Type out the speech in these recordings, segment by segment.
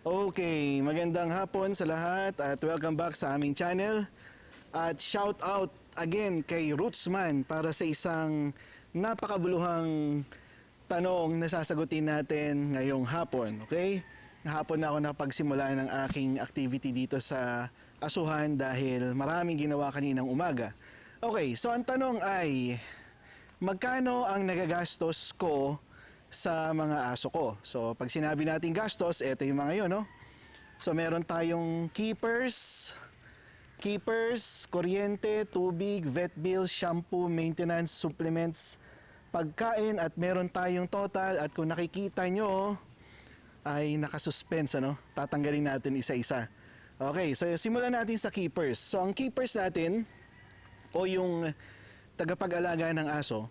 Okay, magandang hapon sa lahat at welcome back sa aming channel. At shout out again kay Rootsman para sa isang napakabuluhang tanong na sasagutin natin ngayong hapon, okay? Hapon na ako napagsimula ng aking activity dito sa Asuhan dahil maraming ginawa kaninang umaga. Okay, so ang tanong ay magkano ang nagagastos ko sa mga aso ko? So pag sinabi natin gastos, eto yung mga yun, no? So meron tayong keepers, keepers, kuryente, tubig, vet bills, shampoo, maintenance, supplements, pagkain at meron tayong total. At kung nakikita nyo ay nakasuspense ano? Tatanggalin natin isa-isa. Okay so simulan natin sa keepers. So ang keepers natin o yung tagapag-alaga ng aso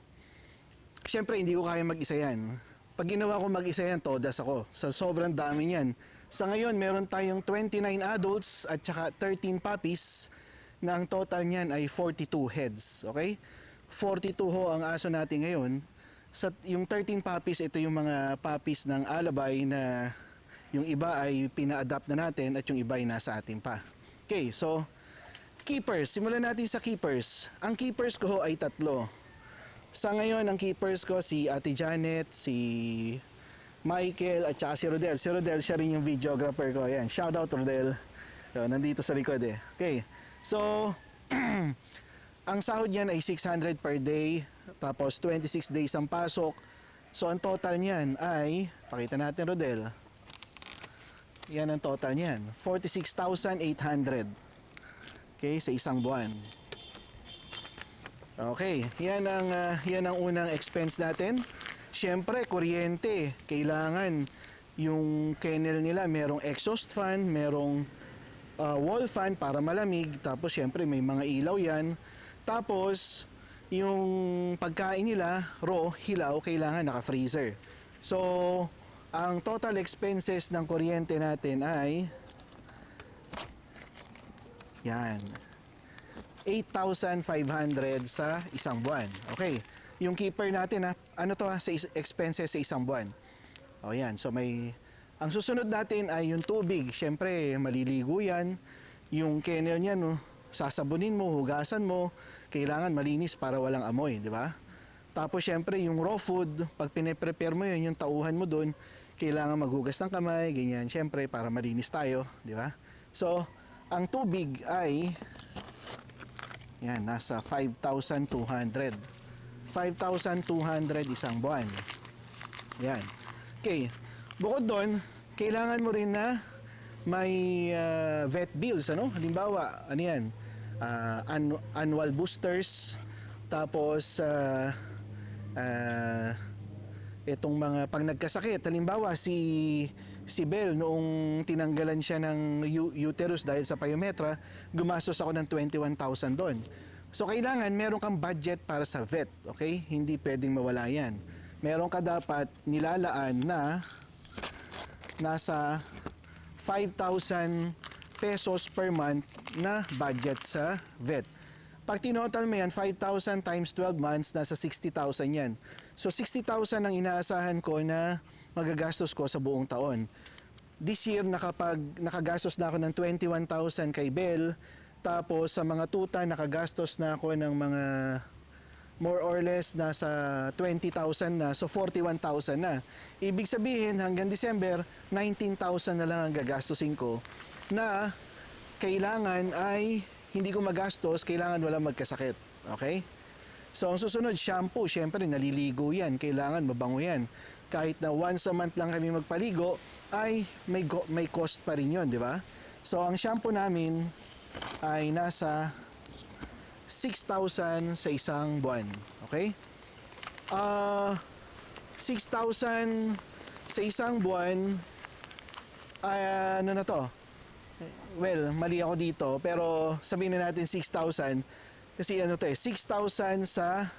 syempre hindi ko kaya mag-isa yan pag ginawa ko mag-isa yan todas ako sa sobrang dami niyan sa ngayon meron tayong 29 adults at saka 13 puppies na ang total niyan ay 42 heads okay 42 ho ang aso natin ngayon sa yung 13 puppies ito yung mga puppies ng alabay na yung iba ay pina-adapt na natin at yung iba ay nasa atin pa. Okay, so keepers, simulan natin sa keepers. Ang keepers ko ho ay tatlo. Sa ngayon, ang keepers ko si Ate Janet, si Michael at saka si Rodel. Si Rodel, siya rin yung videographer ko. Ayan, shout out Rodel. So, nandito sa likod eh. Okay, so ang sahod niyan ay 600 per day, tapos 26 days ang pasok. So ang total niyan ay, pakita natin Rodel. Yan ang total niyan, 46,800. Okay, sa isang buwan. Okay, yan ang ah, yan ang unang expense natin. Siyempre, kuryente. Kailangan yung kennel nila merong exhaust fan, merong uh, wall fan para malamig. Tapos syempre may mga ilaw yan. Tapos yung pagkain nila, raw, hilaw, kailangan naka-freezer. So, ang total expenses ng kuryente natin ay yan. 8,500 sa isang buwan. Okay. Yung keeper natin ha, ano to ha, sa expenses sa isang buwan. O yan, so may ang susunod natin ay yung tubig. Siyempre, maliligo yan. Yung kennel niya, no, sasabunin mo, hugasan mo. Kailangan malinis para walang amoy, di ba? Tapos, siyempre, yung raw food, pag piniprepare mo yun, yung tauhan mo doon, kailangan maghugas ng kamay, ganyan. Siyempre, para malinis tayo, di ba? So, ang tubig ay, yan, nasa 5,200. 5,200 isang buwan. Yan. Okay. Bukod doon, kailangan mo rin na may ah, vet bills, ano? Halimbawa, ano yan? Ah, annu- annual boosters, tapos ah, ah, itong mga pag nagkasakit, halimbawa si si Bell noong tinanggalan siya ng uterus dahil sa pyometra, gumastos ako ng 21,000 doon. So kailangan meron kang budget para sa vet, okay? Hindi pwedeng mawala 'yan. Meron ka dapat nilalaan na nasa 5,000 pesos per month na budget sa vet. Pag tinotal mo yan, 5,000 times 12 months, nasa 60,000 yan. So 60,000 ang inaasahan ko na magagastos ko sa buong taon. This year, nakapag, nakagastos na ako ng 21,000 kay Bell. Tapos sa mga tuta, nakagastos na ako ng mga more or less nasa 20,000 na. So 41,000 na. Ibig sabihin, hanggang December, 19,000 na lang ang gagastusin ko na kailangan ay hindi ko magastos, kailangan walang magkasakit. Okay? So, ang susunod, shampoo. Siyempre, naliligo yan. Kailangan mabango yan. Kahit na once a month lang kami magpaligo, ay may, go- may cost pa rin yun, di ba? So, ang shampoo namin ay nasa 6,000 sa isang buwan. Okay? Ah, 6,000 sa isang buwan, ay ano na to? Well, mali ako dito, pero sabihin na natin 6,000 kasi ano to eh, 6,000 sa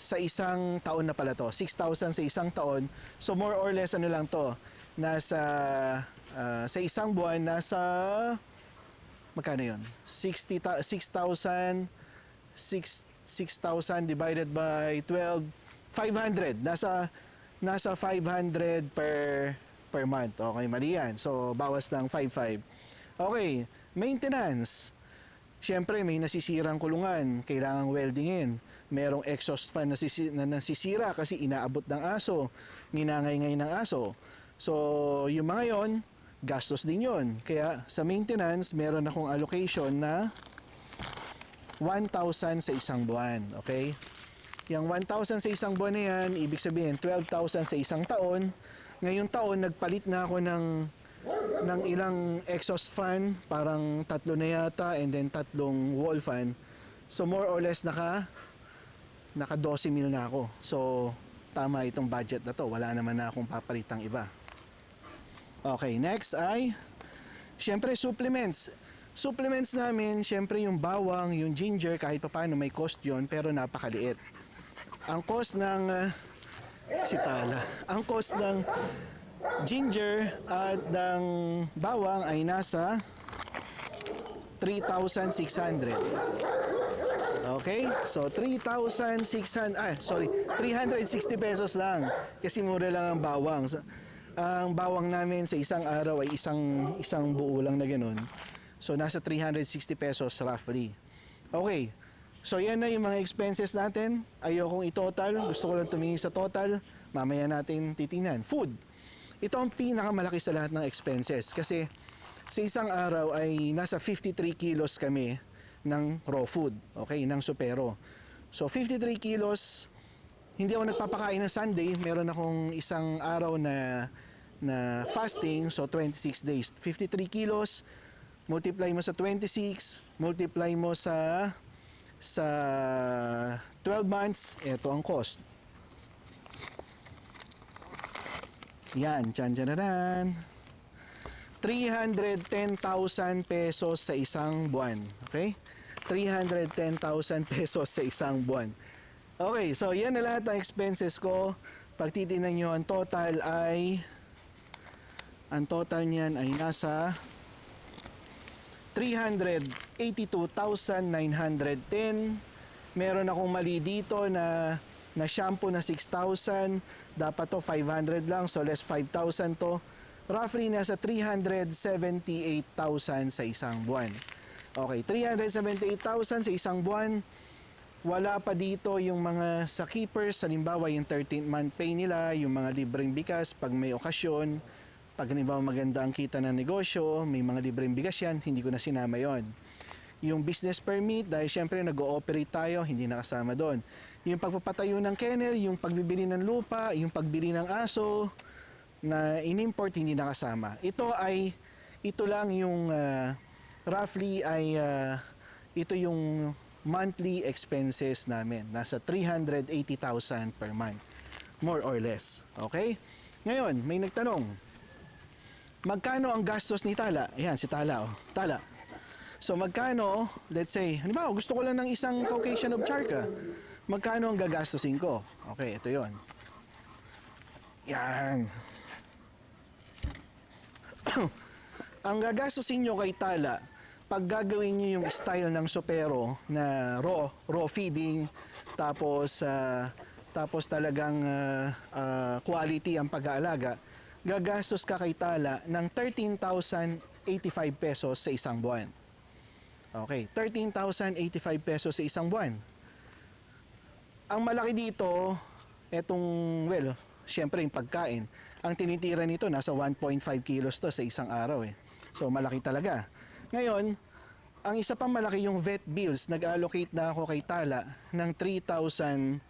sa isang taon na pala to. 6,000 sa isang taon. So more or less ano lang to, nasa ah, sa isang buwan nasa magkano 'yon? 60 ta- 6,000 6 6,000 divided by 12 500 nasa nasa 500 per per month. Okay, mali yan. So, bawas ng 5.5. Okay, maintenance. Siyempre, may nasisirang kulungan, kailangang weldingin. Merong exhaust fan na, sisi- na nasisira kasi inaabot ng aso, nginangay-ngay ng aso. So, yung mga yon, gastos din yon. Kaya sa maintenance, meron akong allocation na 1,000 sa isang buwan. Okay? Yung 1,000 sa isang buwan na yan, ibig sabihin 12,000 sa isang taon. Ngayong taon, nagpalit na ako ng ng ilang exhaust fan, parang tatlo na yata, and then tatlong wall fan. So more or less naka naka 12 mil na ako. So tama itong budget na to. Wala naman na akong papalitang iba. Okay, next ay Siyempre supplements. Supplements namin, siyempre yung bawang, yung ginger, kahit papaano may cost yon pero napakaliit. Ang cost ng uh, si Tala, ang cost ng ginger at ng bawang ay nasa 3,600. Okay? So 3,600 ah sorry, 360 pesos lang kasi mura lang ang bawang. So, ang bawang namin sa isang araw ay isang isang buo lang na ganun. So nasa 360 pesos roughly. Okay. So yan na yung mga expenses natin. Ayokong i-total. Gusto ko lang tumingin sa total. Mamaya natin titingnan. Food. Ito ang pinakamalaki sa lahat ng expenses kasi sa isang araw ay nasa 53 kilos kami ng raw food, okay, ng supero. So 53 kilos, hindi ako nagpapakain ng Sunday, meron akong isang araw na na fasting, so 26 days. 53 kilos, multiply mo sa 26, multiply mo sa sa 12 months, ito ang cost. Yan, tyan tyan 310,000 pesos sa isang buwan. Okay? 310,000 pesos sa isang buwan. Okay, so yan na lahat ng expenses ko. Pag titignan nyo, ang total ay ang total niyan ay nasa 382,910. Meron akong mali dito na na shampoo na 6,000. Dapat to 500 lang, so less 5,000 to. Roughly nasa 378,000 sa isang buwan. Okay, 378,000 sa isang buwan. Wala pa dito yung mga sa keepers, halimbawa yung 13th month pay nila, yung mga libreng bigas pag may okasyon, pag halimbawa maganda ang kita ng negosyo, may mga libreng bigas yan, hindi ko na sinama yon. Yung business permit, dahil syempre nag-ooperate tayo, hindi nakasama doon. Yung pagpapatayo ng kennel, yung pagbibili ng lupa, yung pagbili ng aso na in-import, hindi nakasama. Ito ay, ito lang yung ah, roughly ay ah, ito yung monthly expenses namin. Nasa 380,000 per month. More or less. Okay? Ngayon, may nagtanong, magkano ang gastos ni Tala? Ayan, si Tala. Oh. Tala. So magkano, let's say, halimbawa gusto ko lang ng isang Caucasian of Charca. Magkano ang gagastusin ko? Okay, ito yon. Yan. ang gagastusin nyo kay Tala, pag gagawin nyo yung style ng sopero na raw, raw feeding, tapos ah, tapos talagang ah, ah, quality ang pag-aalaga, gagastos ka kay Tala ng 13,085 pesos sa isang buwan. Okay, 13,085 pesos sa isang buwan. Ang malaki dito, etong, well, syempre yung pagkain. Ang tinitira nito, nasa 1.5 kilos to sa isang araw eh. So malaki talaga. Ngayon, ang isa pang malaki yung vet bills. Nag-allocate na ako kay Tala ng 3,000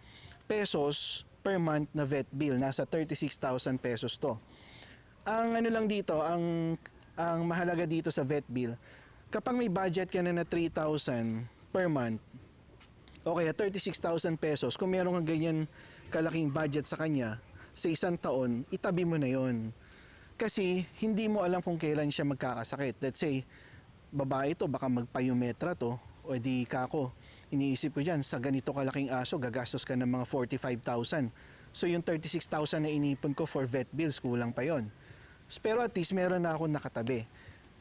pesos per month na vet bill. Nasa 36,000 pesos to. Ang ano lang dito, ang ang mahalaga dito sa vet bill, kapag may budget ka na na 3,000 per month, okay, at 36,000 pesos, kung meron kang ganyan kalaking budget sa kanya, sa isang taon, itabi mo na yon. Kasi hindi mo alam kung kailan siya magkakasakit. Let's say, babae to, baka magpayumetra to, o di kako. Iniisip ko dyan, sa ganito kalaking aso, gagastos ka ng mga 45,000. So yung 36,000 na inipon ko for vet bills, kulang pa yon. Pero at least meron na akong nakatabi.